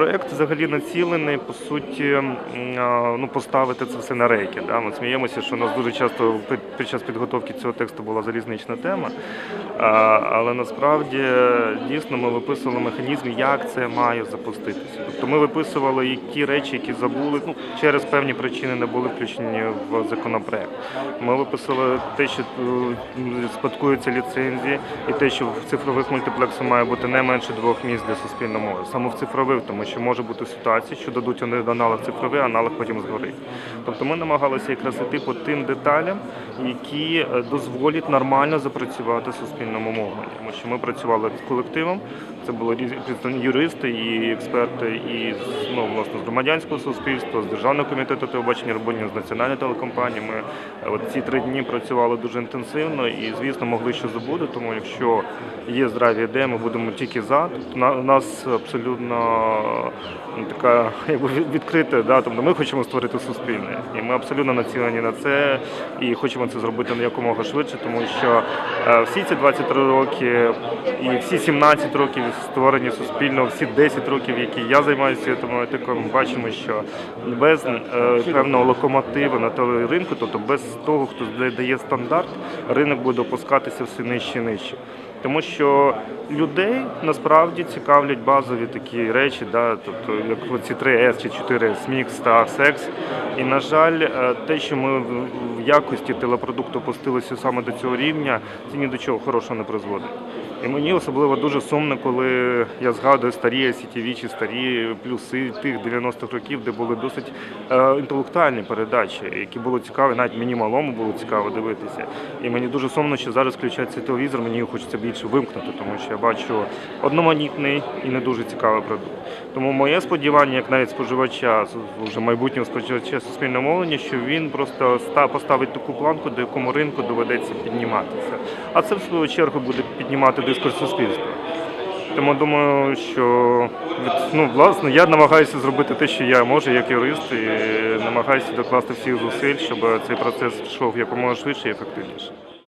Проект взагалі націлений по суті ну, поставити це все на рейки. Да? Ми сміємося, що у нас дуже часто під, час підготовки цього тексту була залізнична тема. Але насправді дійсно ми виписували механізм, як це має запуститися. Тобто ми виписували і ті речі, які забули, ну, через певні причини не були включені в законопроект. Ми виписали те, що е, спадкуються ліцензії, і те, що в цифрових мультиплексах має бути не менше двох місць для суспільної мови. Саме в цифрових, тому що може бути ситуація, що дадуть вони аналог цифровий, аналог потім згорить. Тобто ми намагалися якраз іти по тим деталям, які е, дозволять нормально запрацювати суспільному мовленню. Тому що ми працювали з колективом, це були різні юристи і експерти і ну, власне з громадянського суспільства, з державного комітету телебачення роботні з національної телекомпанії. Ми е, от ці три дні працювали дуже інтенсивно і, звісно, могли що забути. Тому якщо є здраві ідеї, ми будемо тільки за. У нас абсолютно така якби відкрита, да, тобто ми хочемо створити суспільне, і ми абсолютно націлені на це і хочемо це зробити якомога швидше, тому що е, всі ці 23 роки і всі 17 років створення суспільного, всі 10 років, які я займаюся етикою, ми бачимо, що без е, певного локомотиву на телеринку, тобто без того, хто дає стандарт, ринок буде опускатися все нижче і нижче. Тому що людей насправді цікавлять базові такі речі, да, тобто як ці 3 С чи 4 С, мікс та секс. І на жаль, е, те, що ми в якості телепродукту опустилися саме до цього рівня, це ні до чого хорошого не призводить. І мені особливо дуже сумно, коли я згадую старі ICTV чи старі плюси тих 90-х років, де були досить е, інтелектуальні передачі, які було цікаві, навіть мені малому було цікаво дивитися. І мені дуже сумно, що зараз включається телевізор, мені хочеться більше вимкнути, тому що я бачу одноманітний і не дуже цікавий продукт. Тому моє сподівання, як навіть споживача, вже майбутнього споживача суспільного мовлення, що він просто поставить таку планку, до якому ринку доведеться підніматися. А це в свою чергу буде піднімати дискурс суспільства. Тому думаю, що ну, власне я намагаюся зробити те, що я можу, як юрист, і намагаюся докласти всіх зусиль, щоб цей процес йшов якомога швидше і ефективніше.